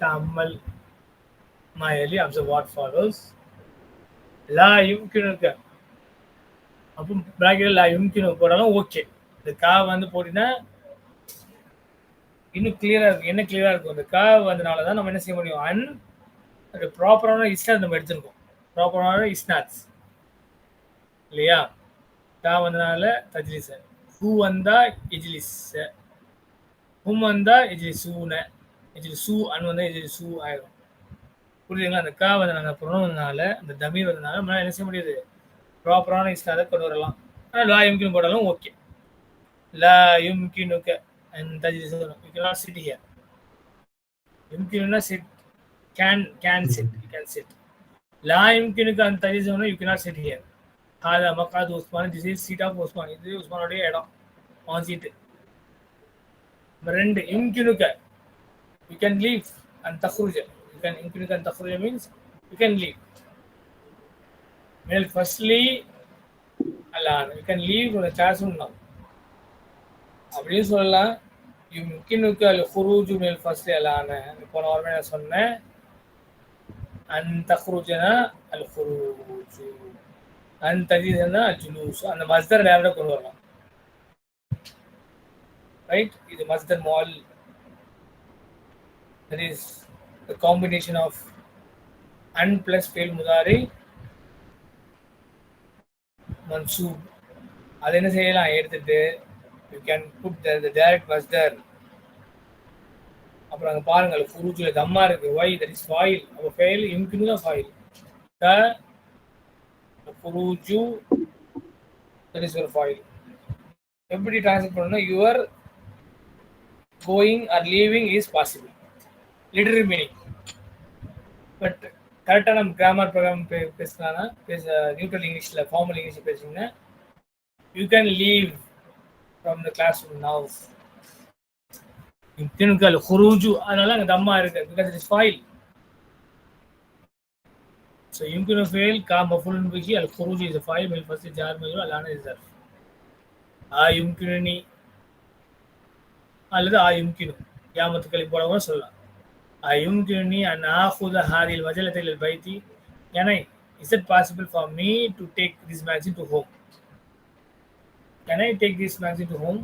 ta'ammal mayali observe what follows? லா யும்கினுக்க அப்போ bracket லா யும்கினு போட்டாலும் okay இந்த கா வந்து போட்டினா இன்னும் கிளியரா இருக்கும் என்ன கிளியரா இருக்கும்? இந்த கா வந்தனால தான் நம்ம என்ன செய்ய முடியும்? அன் அது ப்ராப்பரான இஸ்னாத் நம்ம எடுத்துருக்கோம். ப்ராப்பரான இஸ்னாத்ஸ் இல்லையா? கா வந்தனால தஜ்லிஸ். ஹூ வந்தா இஜ்லிஸ். ஹூம் வந்தா இஜ்லிஸ். சூன இஜ்லி சூ அன் வந்து இது சூ ஆயிடும் புரியுதுங்களா? அந்த கா வந்து நாங்கள் புறணுனால அந்த தமிழ் வந்ததுனால நம்ம என்ன செய்ய முடியுது? ப்ராப்பரான இஸ்லாத கொண்டு வரலாம். ஆனால் லா யும்கின் போட்டாலும் ஓகே. லா யும்கினுக்க and you can not sit here யும்கினுனா sit can can sit you can sit லா யும்கினுக்கு அந்த தஜ்லிஸ் you cannot சிட் ஹியர் ஹாதா மக்காது Usman this is seat of Usman. இது உஸ்மானுடைய இடம் ஆன் சீட்டு ரெண்டு யும்கினுக்க. You can leave and takhruja. You can include and takhruja means you can leave. Well, firstly, Allah, you can leave the classroom now. அப்படின்னு சொல்லலாம் you முக்கினுக்கு அல்ல குரூஜு மேல் first அலான போன வாரமே நான் சொன்னேன் அந்த குரூஜனா அல் குரூஜு அந்த தஜீதனா ஜுலூஸ் அந்த மஸ்தர் டேரக்டாக கொண்டு வரலாம் ரைட் இது மஸ்தர் மால் that is the combination of and plus fail mudari mansoob அது என்ன செய்யலாம்? எடுத்துட்டு you can put the direct தர் அப்புறம் அங்கே பாருங்கள் ஃபுரூஜில் தம்மா இருக்கு. ஒய் தட் இஸ் ஃபாயில் அப்போ ஃபெயில் இம்கினு தான் ஃபாயில் த ஃபுரூஜு தட் இஸ் ஒரு ஃபாயில் எப்படி டிரான்ஸ்லேட் பண்ணணும்னா your going or leaving is possible literary meaning but கரெக்டாக நம்ம கிராமர் ப்ரோக்ராம் பே பேசினா பேச நியூட்ரல் இங்கிலீஷில் ஃபார்மல் இங்கிலீஷில் பேசிங்கன்னா you can leave from the class room now திணுக்கல் ஹுரூஜு அதனால அங்கே தம்மா இருக்கு பிகாஸ் இட் இஸ் ஃபாயில் ஸோ யும்கினு ஃபெயில் கா மஃபுல் பிகி அல் ஹுரூஜு இஸ் ஃபாயில் மில் ஃபஸ்ட் ஜார் மஜு அல்லான இஸ் தர்ஃப் ஆ இம்கினி அல்லது ஆ யும்கினு கியாமத்துக்களை போட கூட சொல்லலாம். أيمكنني أن آخذ هذه المجلة إلى البيت يعني is it possible for me to take this magazine to home can I take this magazine to home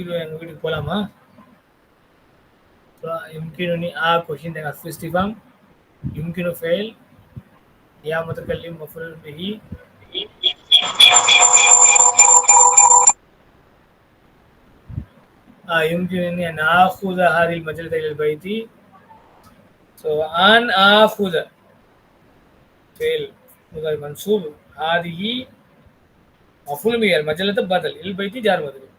இது எங்கள் வீட்டுக்கு போகலாமா يمكنني آ question then ألف استفهام يمكن فعل يا متكلم مفعول به آه يمكنني أن آخذ هذه المجلة إلى البيت So an akhudha fail مضارع منصوب هذه مفعول به المجلة بدل البيت جار مجرور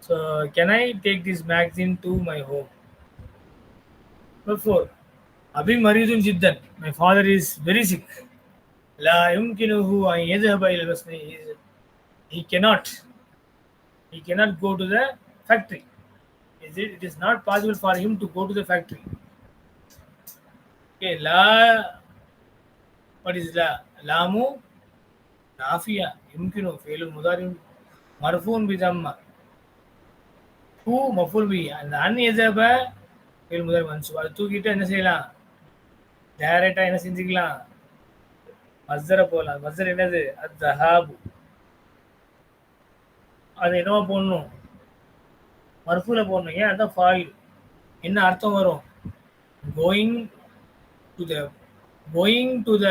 So can I take this magazine to my home? Number four أبي مريض جدا My father is very sick لا يمكنه أن يذهب إلى المصنع He cannot He cannot go to the factory Is it, it is not possible for him to go to the factory. Okay, la what is la? Lamu nafiya yumkinu fi'l mudarim, marfun bi dhamma. Who maful bi and an yazaba fi'l mudari mansub. அது தூக்கிட்டு என்ன செய்யலாம் டைரக்டா என்ன செஞ்சுக்கலாம் மஸ்தர போகலாம் மஸ்தர் என்னது அது தஹாபு அது என்னவா போடணும் மர்ஃபூல போடணும். ஏன்? அதான் ஃபாயில் என்ன அர்த்தம் வரும்? Going to the going to the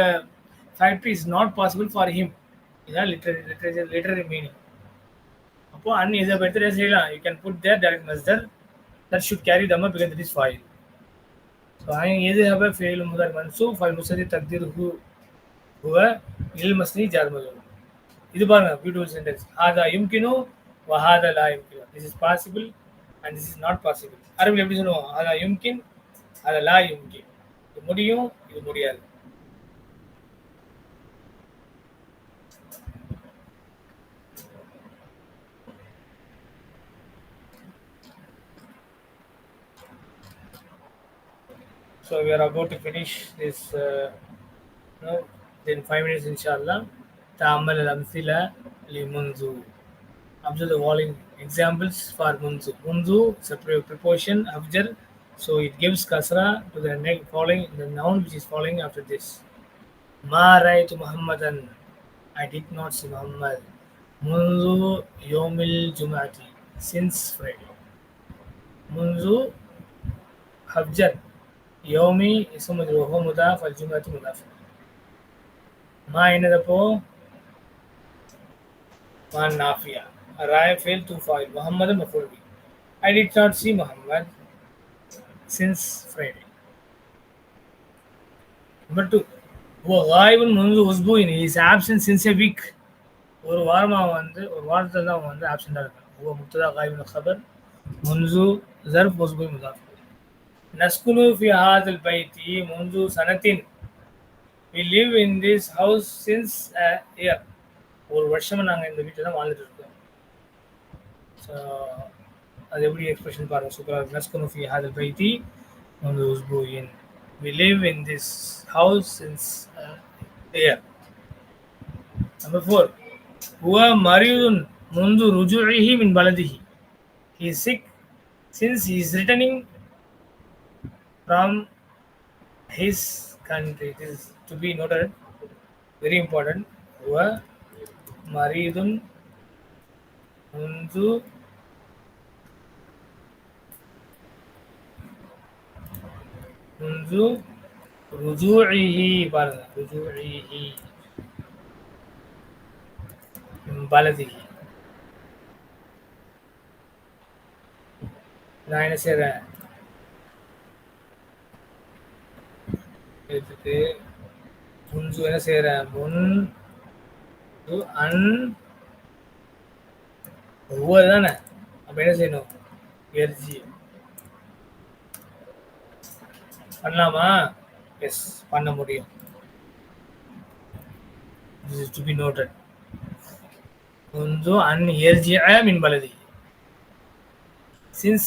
factory is not possible for him இதான் லிட்ரரி லிட்ரேச்சர் லிட்ரரி மீனிங் அப்போ அன் இதை எடுத்து செய்யலாம். You can put there direct மஸ்தர் that should carry தம்ம பிகாஸ் இட் இஸ் ஃபாயில் ஸோ அயன் எது ஹப ஃபெயில் முதல் மன்சூ? ஃபைல் முசதி தக்தீர் ஹூ ஹுவ இல் மஸ்னி ஜார் மஜூர் இது பாருங்க பியூட்டிஃபுல் சென்டென்ஸ் ஹாதா யும்கினு வஹாதா லா யும்கினு. This is possible And this is not possible அரபில் எப்படி சொல்லுவோம் அதான் யும்கின் அதை லா யும்கின் இது முடியும் இது முடியாது So we are about to finish this, uh, you know, in five minutes, inshallah. تعمل الأمثلة لمنذ observe the following examples for munzu. Munzu separate preposition abjar, so it gives kasra to the next following the noun which is following after this. Ma raitu Muhammadan. I did not see Muhammad. Munzu yawmil jumati. Since Friday. Munzu abjar. Yomi is mudruhu mudaf al jumati mudaf. Ma inadapo. Ma nafiya. Rai fail to file. Muhammad maful bi. I did not see Muhammad since Friday. Number two. هو غائب منذ أسبوعين. He is absent since a week. ஒரு வாரமா வந்து ஒரு வாரத்தில் தான் அவன் வந்து ஆப்செண்டாக இருக்கான் هو مبتدا غائب الخبر منذ ظرف أسبوع مضاف نسكن في هذا البيت منذ سنة we live in this house since a year ஒரு வருஷமா நாங்கள் இந்த வீட்டில் தான் வாழ்ந்துட்டு இருக்கோம் ಅದೆಬಡಿ ಎಕ್ಸ್ಪ್ರೆಷನ್ ಬಾರ ಸುಕರ ನಸ್ಕನು ಫಿ ಹದ ಬೈತಿ ಒಂದು ಉಸ್ಬು ಇನ್ we live in this house since year number four ಹುವ ಮರಿಯುನ್ ಮುಂದು ರುಜುಇಹಿ ಮಿನ್ ಬಲದಿಹಿ he sick since he is returning from his country. This is to be noted. Very important. Huwa maridun mundu منذ رجوعه பாருங்க رجوعه من بلده நான் என்ன செய்றேன் எடுத்துட்டு முன்சு என்ன செய்யறேன் முன் து அன் ஒவ்வொரு தானே அப்ப என்ன செய்யணும் எரிஜி பண்ணலாமா எஸ் பண்ண முடியும் This is to be noted. منذ أن يرجع من بلده. Since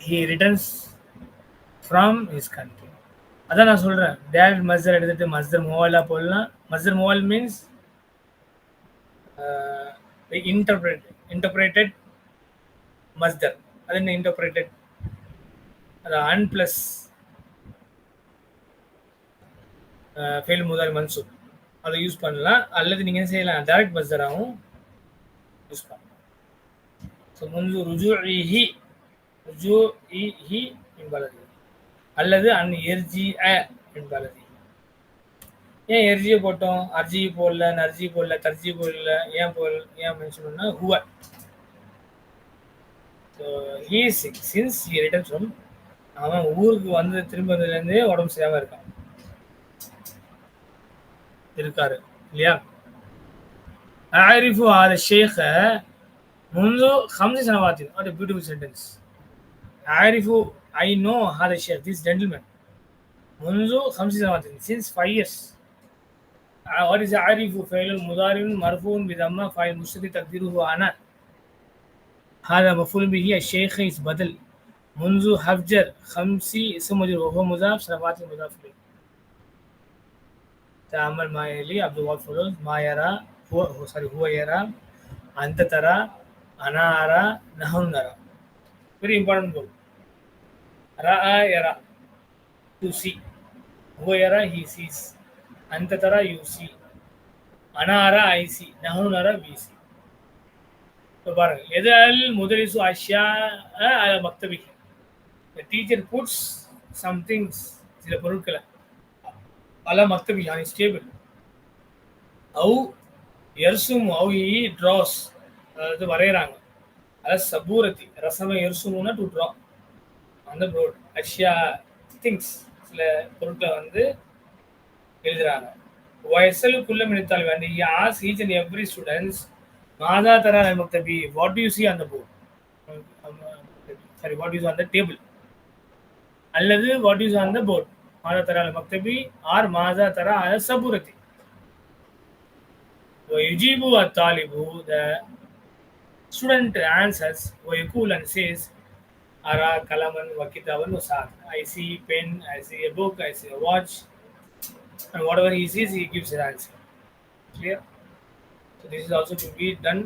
he returns from his country அதான் நான் சொல்கிறேன் டேரக்ட் மஸ்தர் எடுத்துட்டு மஸ்தர் மொபைலாக போடலாம் மஸ்தர் மொபைல் மீன்ஸ் இன்டர்பிரேட் இன்டர்பிரேட்டட் மஸ்தர் அது என்ன இன்டர்பிரேட்டட் அது அன் பிளஸ் ஃபெயில் முதல் மன்சூப் அதை யூஸ் பண்ணலாம். அல்லது நீங்கள் என்ன செய்யலாம்? டேரக்ட் மஸ்தராகவும் யூஸ் பண்ணலாம். ஸோ முன்பு ருஜு இஹி ருஜு ஹி என்பது அல்லது அன் எர்ஜி அ என்பது ஏன் எர்ஜியை போட்டோம்? அர்ஜி போடல நர்ஜி போடல தர்ஜி போடல ஏன் போடல ஏன் மென்ஷன் பண்ணா ஹுவ so he six since he return from அவன் ஊருக்கு வந்து திரும்பதுலேருந்தே உடம்பு சரியாம இருக்கான். இருக்காரு. இல்லையா? ஆரிஃபு ஆத ஷேக முந்து ஹம்சி சனவாத்தின். வாட் பியூட்டிஃபுல் சென்டென்ஸ் ஆரிஃபு ஐ நோ ஆத ஷேக் திஸ் ஜென்டில்மேன் முந்து ஹம்சி சனவாத்தின் since five years what is Arif ஃபெயில் முதாரின் மர்ஃபூன் விதம்மா ஃபைல் முஸ்தி தக்தீருஹு ஆனா. ஹாதா மஃபுல் பிஹி அஷேக் இஸ் பதில். منذ حفجر خمسي اسم مجرور وهو مضاف سنوات مضاف إليه تعمل ما يلي عبد الوهاب فلوس ما يرى هو هو سوري هو يرى أنت ترى أنا أرى نحن نرى very important goal رأى يرى to see هو يرى he sees أنت ترى you see أنا أرى I see نحن نرى we see இப்போ பாருங்க எதால் முதலிசு அஷ்யா அல மக்தபி டீச்சர் புட்ஸ் சம்திங்ஸ் சில பொருட்களை பல மக்தபி ஆன் ஸ்டேபிள் அவு எர்சும் அவு இ ட்ராஸ் அதாவது வரைகிறாங்க. அதாவது சபூரத்தி ரசம எர்சுமுன்னா டு ட்ரா அந்த போர்ட் அஷ்யா திங்ஸ் சில பொருட்களை வந்து எழுதுறாங்க. வயசலுக்குள்ள மினித்தால் வேண்டி as each and every students மாதா தரா மக்தபி வாட் யூ சி அந்த போர்ட் சாரி வாட் யூஸ் அந்த த டேபிள் அல்லது what is on the board மாதா தரா மக்தபி ஆர் மாதா தரா அல சபுரதி. யுஜிபு அ தாலிபு த ஸ்டூடெண்ட் ஆன்சர்ஸ் ஓ யகூல் அண்ட் சேஸ் அரா கலமன் வக்கிதாவன் சாத் I see pen I see a book I see a watch and whatever he sees he gives is answer clear? So this is also to be done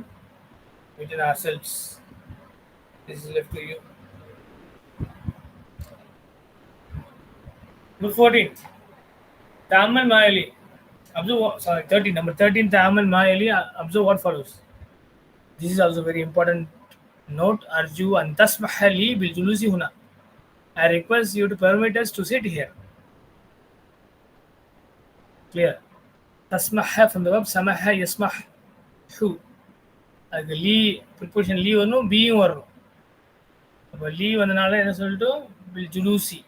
within ourselves. This is left to you. Number 14. Tamal Mayali. Observe, what- sorry, 13. Number 13, Tamal Mayali. uh, Observe what follows. This is also very important note. Arju an tasmaha li bil julusi huna. I request you to permit us to sit here. Clear. Tasmaha from the verb samaha yasmah. Hu. அதுக்கு லீ preposition லீ வரணும் பியும் வரணும் அப்போ லீ வந்தனால என்ன சொல்லிட்டோம் bill ஜுலூசி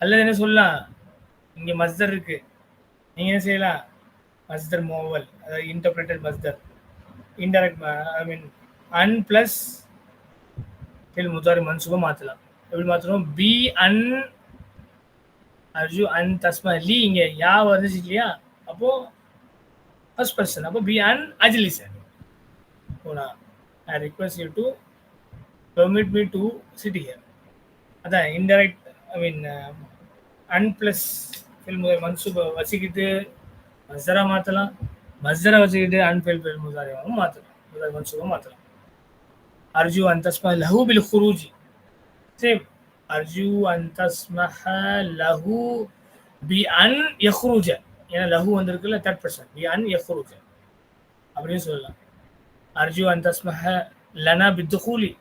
அல்லது என்ன சொல்லலாம்? இங்கே மஸ்தர் இருக்கு. நீங்கள் என்ன செய்யலாம்? மஸ்தர் மோவல் அதாவது இன்டர்பிரேட்டட் மஸ்தர் இன்டெரக்ட் ஐ மீன் அன் ப்ளஸ் ஃபில் முத்தாரி மன்சுகம் மாற்றலாம் எப்படி மாற்றணும் பி அன் அர்ஜு அன் தஸ்மா லீ இங்கே யா வந்துச்சு இல்லையா? அப்போது ஃபர்ஸ்ட் பர்சன் அப்போ பி அன் அஜிலி சார் போனா I request you to permit me to sit here அதான் இன்டெரக்ட் ஐ மீன் அன் ப்ளஸ் ஃபில் முதல் மன்சூபை வச்சுக்கிட்டு மஸ்தரா மாற்றலாம் மஸ்தரா வச்சுக்கிட்டு அன் ஃபில் ஃபில் மாற்றலாம் முதல் மன்சூபை மாற்றலாம் அர்ஜு அன் தஸ்மா லஹு பில் குரூஜி சேம். அர்ஜு அன் தஸ்மஹ லஹு பி அன் யஹ்ரூஜ. ஏன்னா லஹு வந்திருக்குல்ல தேர்ட் பர்சன் பி அன் யஹ்ரூஜ. அப்படின்னு சொல்லலாம். அர்ஜு அந்தஸ்மஹ tasmaha lana bidukhuli.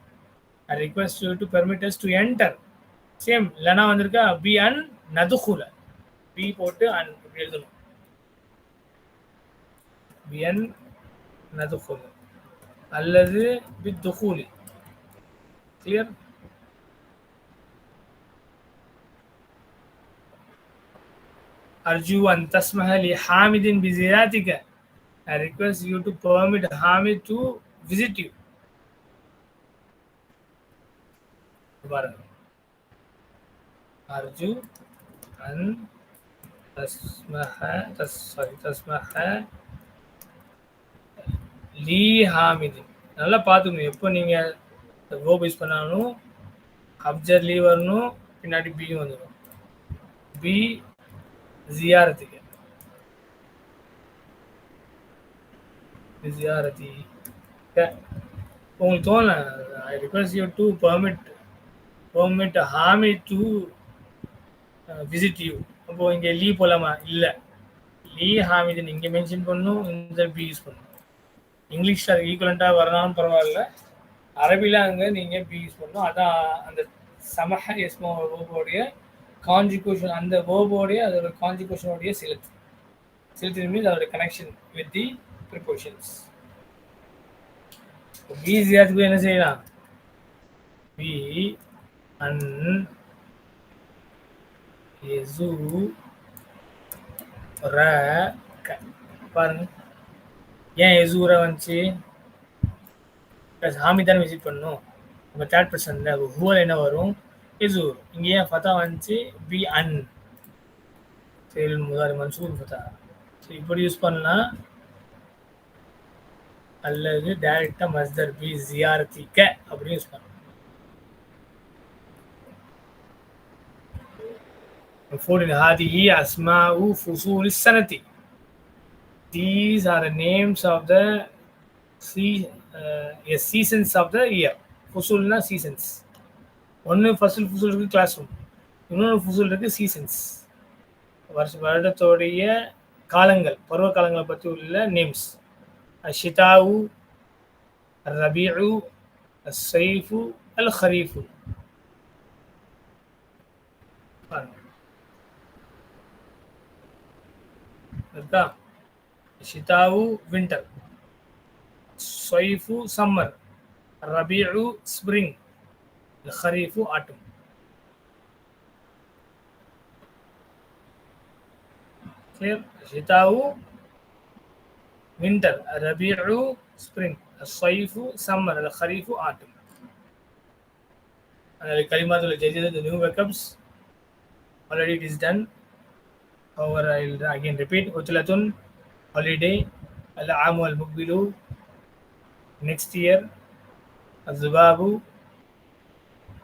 I request to permit us to enter. Same லனா வந்திருக்கா பி அன் நதுகுல பி போட்டு அன் இப்படி எழுதணும் பி அன் நதுகுல அல்லது B துகூலி clear أرجو أن تسمح لحامد بزيارتك I request you to permit Hamid to visit you. பாருங்க அர்ஜு அன் தஸ்மஹ தஸ் சாரி தஸ்மஹ லீ ஹாமிது. நல்லா பார்த்துக்கணும் எப்போ நீங்கள் கோ பீஸ் பண்ணாலும் அப்ஜர் லீ வரணும் பின்னாடி பியும் வந்துடும். பி ஜியாரத்துக்கு ஜியாரதி உங்களுக்கு தோணல I request you to permit permit ஹாமி to Uh, visit you அப்போ இங்கே லீ போலாமா? இல்லை. லீ ஹாமிதுன்னு இங்கே மென்ஷன் பண்ணும் இந்த பி யூஸ் பண்ணும். இங்கிலீஷில் அது ஈக்குவலண்ட்டாக வரனாலும் பரவாயில்ல. அரபியில் அங்கே நீங்கள் பி யூஸ் பண்ணணும். அதான் அந்த சமஹ எஸ்மோ வேர்போடைய கான்ஜிகூஷன் அந்த வேர்போடைய அதோட கான்ஜிகூஷனோடைய செலுத்து செலுத்து மீன்ஸ் அதோட கனெக்ஷன் வித் தி ப்ரிப்போஷன்ஸ் பி ஜியாத்துக்கு என்ன செய்யலாம்? பி அன் எசு ர க பாருங்க ஏன் எசூர வந்துச்சு? ஹாமி தானே விசிட் பண்ணும் நம்ம தேர்ட் பர்சன்ல ஹூவல் என்ன வரும்? எசூர் இங்கே ஏன் ஃபத்தா வந்துச்சு? பி அன் சரி முதல் மன்சூர் ஃபத்தா ஸோ இப்படி யூஸ் பண்ணலாம். அல்லது டைரக்டா மஸ்தர் பி ஜியார்த்திக்க அப்படின்னு யூஸ் பண்ணலாம். fourteen, Hadihi Asma'u Fusul Sanati. These are the names of the se- uh, yes, seasons of the year. ஃபுசூல்னா சீசன்ஸ் ஒன்று ஃபஸ்ட்டு ஃபுசூல் இருக்குது கிளாஸ் ரூம் இன்னொன்று ஃபுசூல் இருக்குது சீசன்ஸ் வருஷ வருடத்தோடைய காலங்கள் பருவ காலங்களை பற்றி உள்ள நேம்ஸ் ஷிதாவு ரபியு சைஃபு அல் ஹரீஃபு பாருங்கள் இருக்கா ஷிதாவு வின்டர் சொய்ஃபு சம்மர் ரபியு ஸ்ப்ரிங் ஹரீஃபு ஆட்டம் கிளியர் ஷிதாவு வின்டர் ரபியு ஸ்ப்ரிங் சொய்ஃபு சம்மர் ஹரீஃபு ஆட்டம் அதனால் கலிமாத்துல ஜெஜிதத் new vocabs already it is done. However, I'll again repeat Utlatun, holiday, Al Amu Al Mukbilu, next year, Azubabu,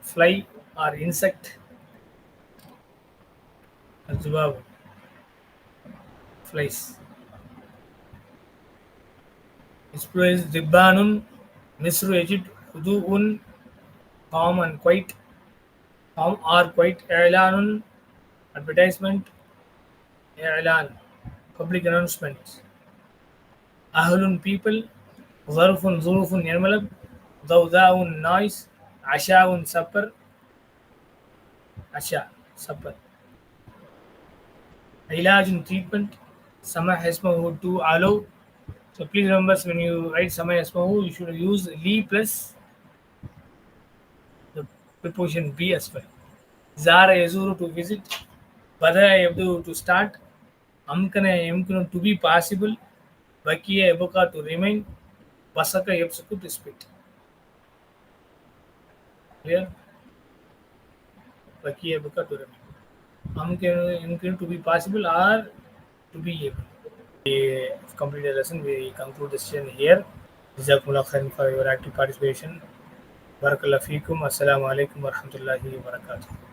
fly or insect, Azubabu, flies. Its plural is Dibbanun, Misru Egypt, Hudu'un, Calm and Quiet, Calm or Quiet, I'lanun, advertisement, إعلان public announcement أهل people ظرف ظروف ينملك ضوضاء noise عشاء supper عشاء supper علاج treatment سمح اسمه to allow so please remember when you write سمح اسمه you should use لي plus the preposition be as well زار يزور to visit بدأ يبدو to start ಅಂಕನ ಎಂಕನ to be possible ಬಕಿಯ ಎಬಕ to remain ಬಸಕ ಎಪ್ಸಕು to spit clear ಬಕಿಯ ಎಬಕ to remain ಅಂಕನ ಎಂಕನ to be possible or to be able We complete the lesson. We conclude the session here. Jazakumullah khairan for your active participation. Barakallahu feekum. Assalamu alaikum warahmatullahi wabarakatuh.